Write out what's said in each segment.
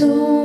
Tu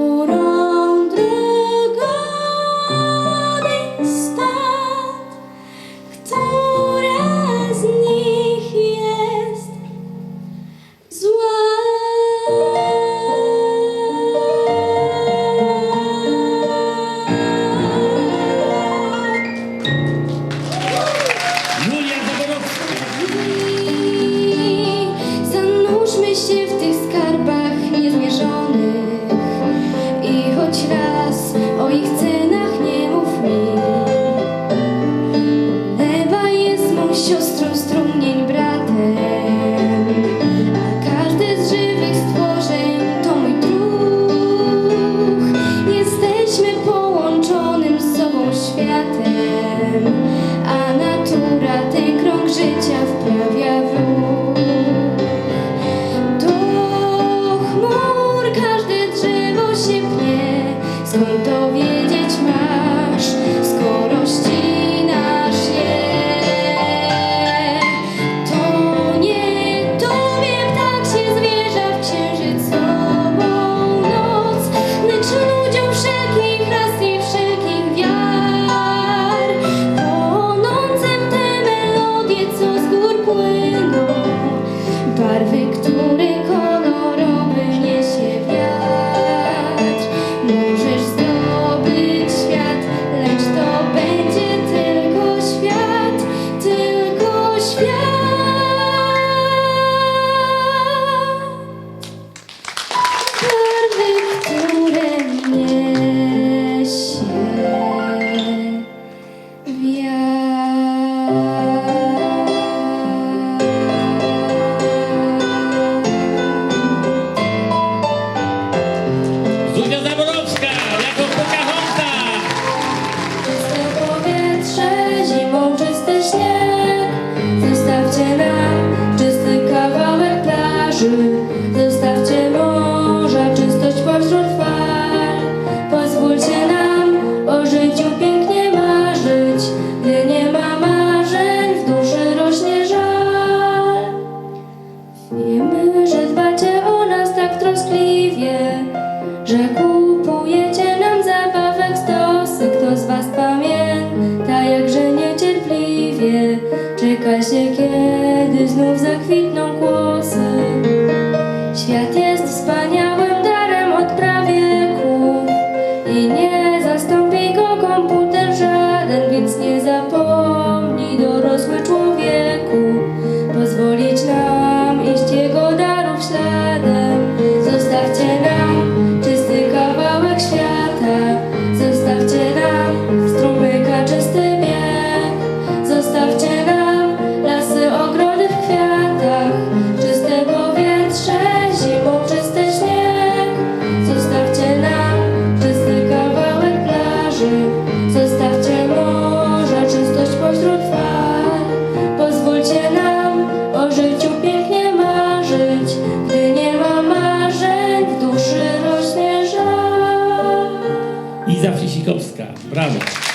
Liza Frisikowska. Brawo.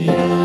Yeah.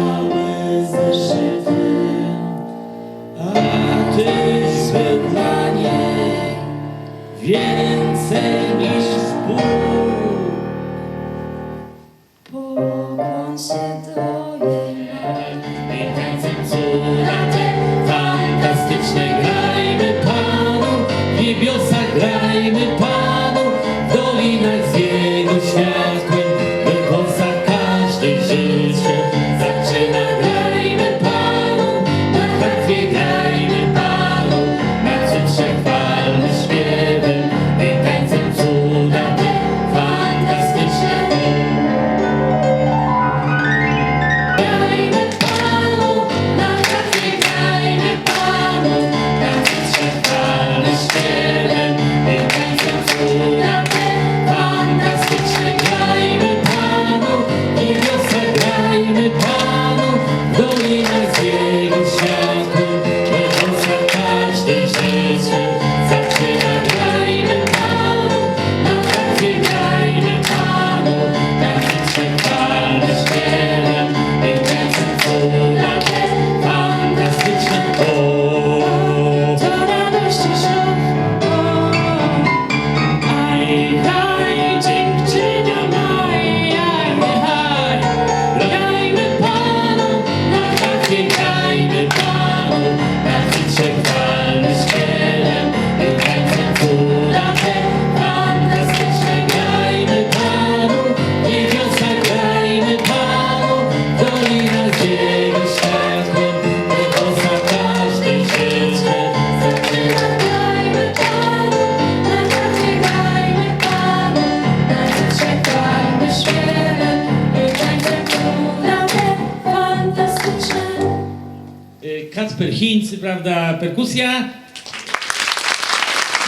prawda perkusja.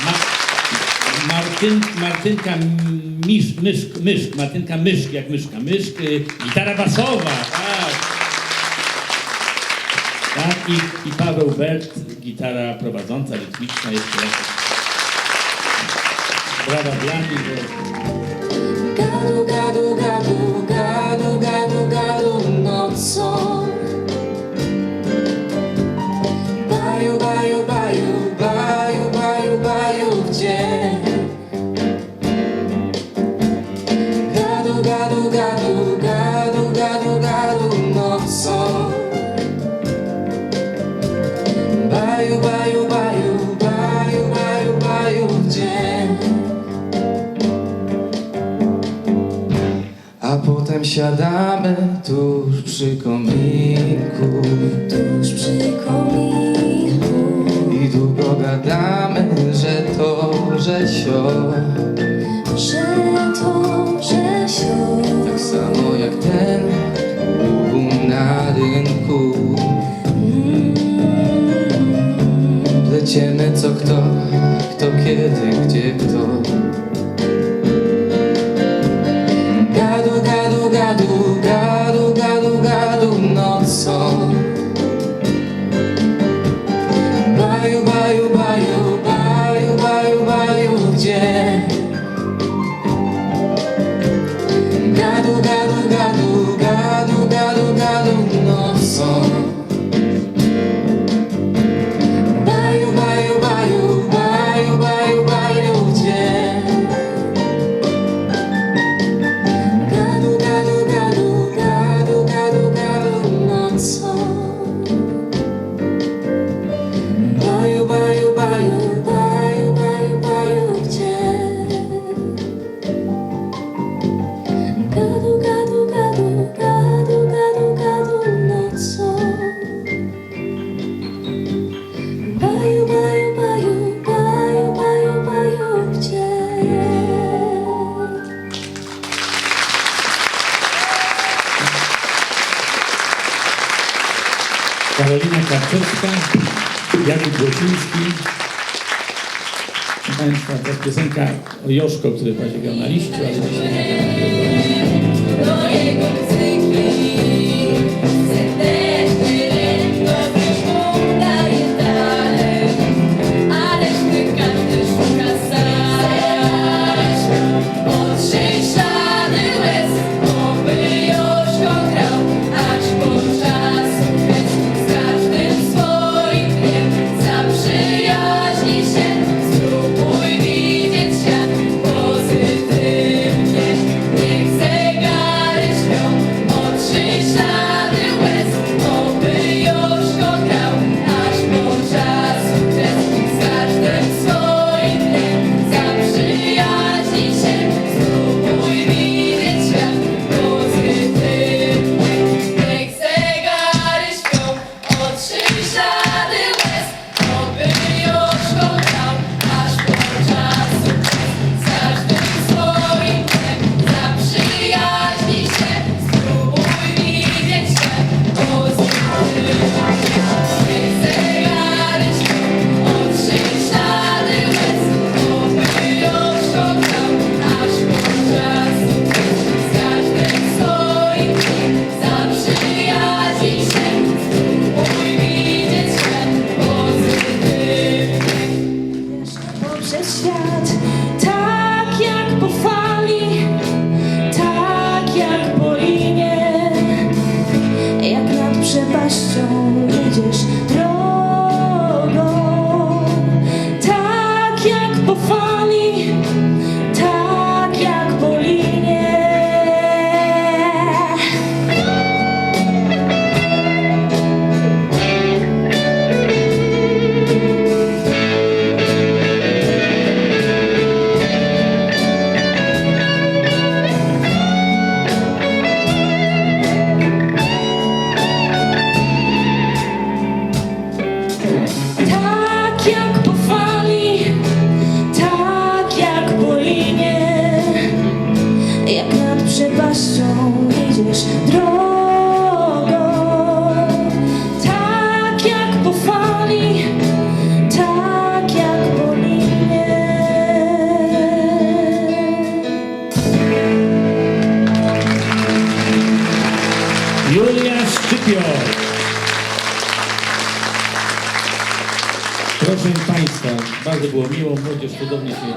Ma Martyn, Martynka Misz, Myszk, Myszk, Martynka Myszk, jak Myszka, Myszk, y, gitara basowa, tak. tak i, I Paweł Bert, gitara prowadząca, rytmiczna, jeszcze raz. Brawa dla nich. Gadu, gadu, gadu. Siadamy tuż przy kominku. Tuż przy kominku. I długo gadamy, że to, że sio Że Jakub Głosiński. Proszę Państwa, to jest piosenka o Joszko, który będzie grał na liściu, ale dzisiaj nie Господи, бо мій вам будь чудовні світ.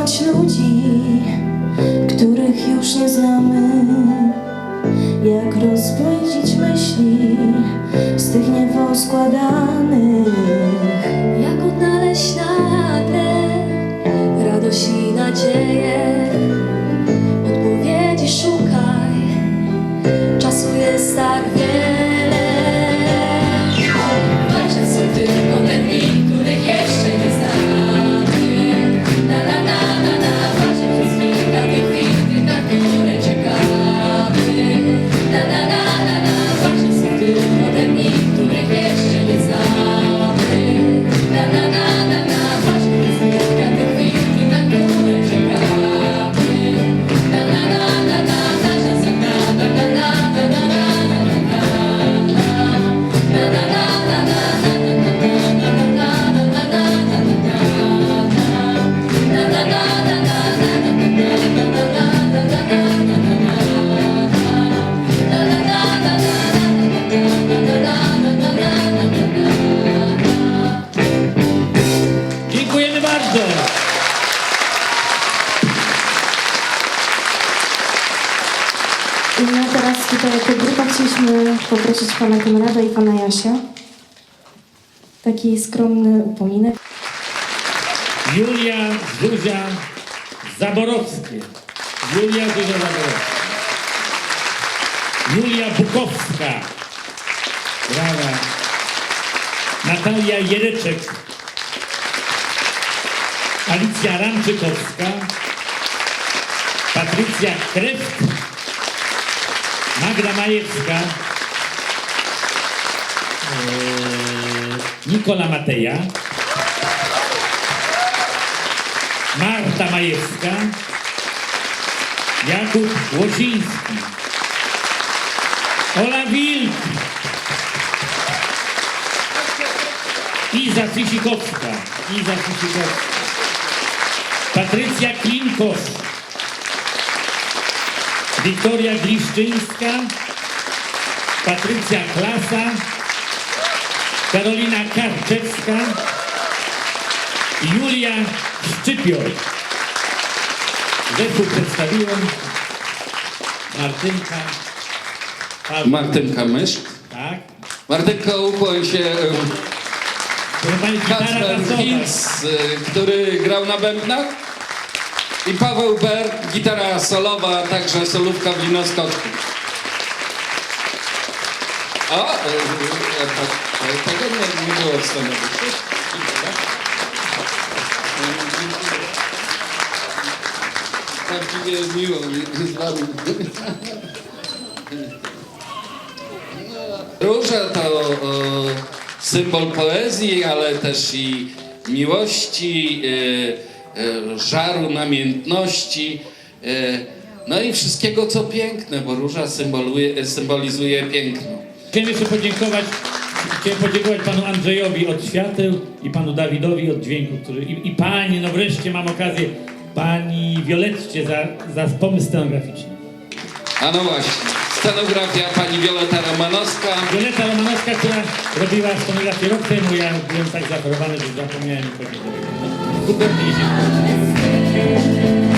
Rozpoznać ludzi, których już nie znamy? Jak rozpędzić myśli z tych nieposkładanych? Jak odnaleźć nagle radość i nadzieję? Odpowiedzi szukaj, czasu jest tak wiele. Taki skromny upominek. Julia Zuzia Zaborowskie. Julia Zuzia Zaborowska. Julia Bukowska. Brawa. Natalia Jereczek. Alicja Ramczykowska. Patrycja Kreft. Magda Majewska. Eee, Nikola Mateja. Marta Majewska, Jakub Łociński, Ola Wilk, Iza Fisikowska, Iza Fisikowska, Patrycja Klinkos, Wiktoria Gliszczyńska, Patrycja Klasa, Karolina Karczewska, Julia Szczypior. Zespół przedstawiłem. Martynka. Paweł. Martynka Myszk. Tak. Martynka ukłoń się Kacper. Hinz, y, który grał na bębnach. I Paweł Ber, gitara solowa, także solówka w linoskotku. O, y, y, y, y, tego nie, było w scenariuszu. Prawdziwie miło mi z wami. Róża to symbol poezji, ale też i miłości, e, e, żaru, namiętności, e, no i wszystkiego co piękne, bo róża symbolizuje piękno. Chciałem jeszcze podziękować, chciałem podziękować panu Andrzejowi od świateł i panu Dawidowi od dźwięku, który, i, i pani, no wreszcie mam okazję, pani Violetcie za, za pomysł scenograficzny. A no właśnie, scenografia pani Wioleta Romanowska. Violeta Romanowska, która robiła scenografię rok temu, ja byłem tak zachorowany, że zapomniałem podziękować. No,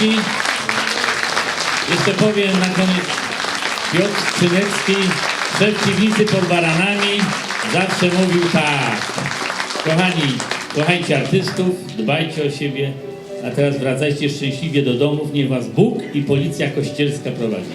Super, i dziękuję. Piotr Trzynecki, jeszcze powiem na koniec, Piotr Trzynecki, szef piwnicy pod baranami, zawsze mówił tak. Kochani, kochajcie artystów, dbajcie o siebie, a teraz wracajcie szczęśliwie do domów. Niech was Bóg i policja kościelska prowadzi.